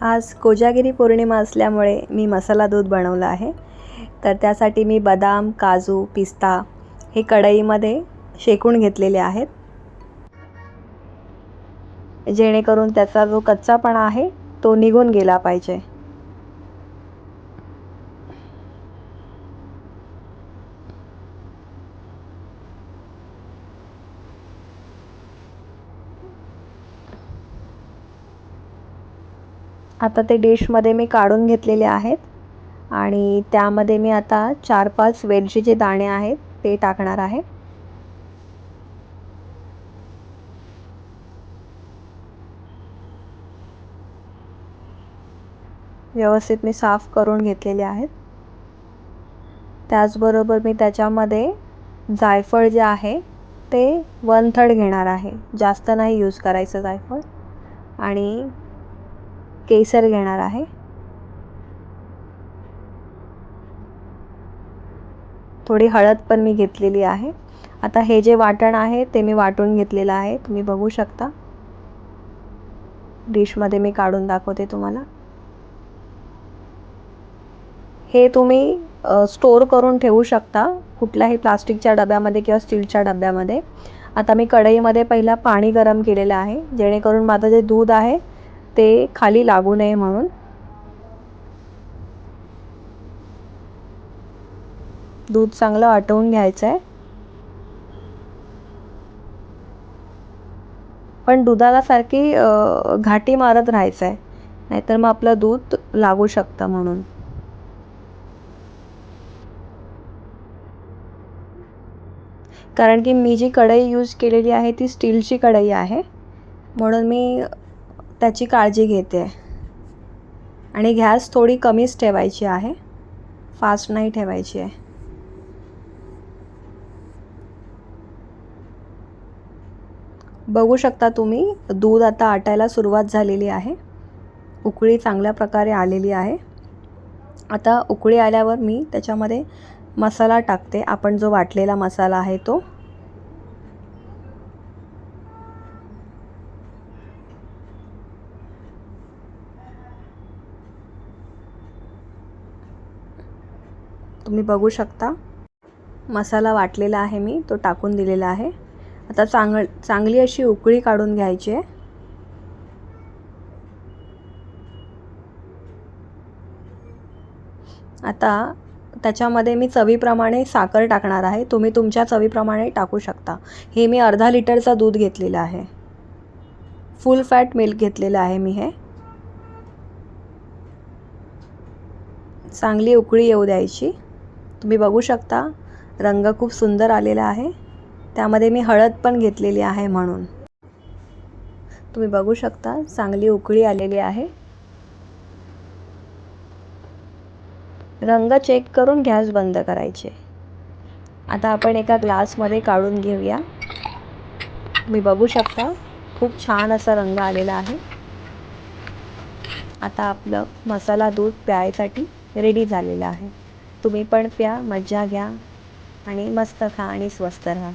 आज कोजागिरी पौर्णिमा असल्यामुळे मी मसाला दूध बनवलं आहे. तर त्यासाठी मी बदाम काजू पिस्ता हे कढईमध्ये शेकून घेतलेले आहेत. जेणेकरून त्याचा जो कच्चापणा आहे तो निघून गेला पाहिजे. आता ते डिशमध्ये मी काढून घेतलेले आहेत. आणि त्यामध्ये मी आता चार पाच वेलचीचे दाणे आहेत ते टाकणार आहे. व्यवस्थित मी साफ करून घेतलेले आहेत. त्याचबरोबर मी त्याच्यामध्ये जायफळ जे आहे ते वन थर्ड घेणार आहे. जास्त नाही यूज करायचं जायफळ. आणि केसर घेणार आहे. थोडी हळद पण मी घेतलेली आहे. आता हे जे वाटण आहे ते मी वाटून घेतलेलं आहे. तुम्ही बघू शकता. डिशमध्ये मी काढून दाखवते तुम्हाला. हे तुम्ही स्टोअर करून ठेवू शकता कुठल्याही प्लास्टिकच्या डब्यामध्ये किंवा स्टीलच्या डब्यामध्ये. आता मी कढईमध्ये पहिला पाणी गरम केलेलं आहे जेणेकरून माझं जे दूध आहे ते खाली लागू नये म्हणून. दूध चांगलं आटवून घ्यायचं आहे पण दुधाला सारखी घाटी मारत राहायचं आहे नाहीतर मग आपलं दूध लागू शकतं म्हणून. कारण की मी जी कढई यूज केलेली आहे ती स्टीलची कढई आहे. म्हणून मी त्याची काळजी घेते. आणि गॅस थोडी कमीच ठेवायची आहे. फास्ट नाही ठेवायची आहे. बघू शकता तुम्ही दूध आता आटायला सुरुवात झालेली आहे. उकळी चांगल्या प्रकारे आलेली आहे. आता उकळी आल्यावर मी त्याच्यामध्ये मसाला टाकते. आपण जो वाटलेला मसाला आहे तो. तुम्ही बघू शकता. मसाला वाटलेला आहे मी तो टाकून दिलेला आहे. आता चांग चांगली अशी उकळी काढून घ्यायची आहे. आता त्याच्यामध्ये मी चवीप्रमाणे साखर टाकणार आहे. तुम्ही तुमच्या चवीप्रमाणे टाकू शकता. हे मी अर्धा लिटरचं दूध घेतलेलं आहे. फुल फॅट मिल्क घेतलेलं आहे मी हे. चांगली उकळी येऊ द्यायची. तुम्ही बघू शकता रंग खूप सुंदर आलेला आहे. त्यामध्ये मी हळद पण घेतलेली आहे म्हणून. तुम्ही बघू शकता चांगली उकळी आलेली आहे. रंग चेक करून गॅस बंद करायचे. आता आपण एका ग्लासमध्ये काढून घेऊया. तुम्ही बघू शकता खूप छान असा रंग आलेला आहे. आता आपलं मसाला दूध प्यायसाठी रेडी झालेलं आहे. तुम्ही पण प्या मज्जा घ्या आणि मस्त खा आणि स्वस्त राहा.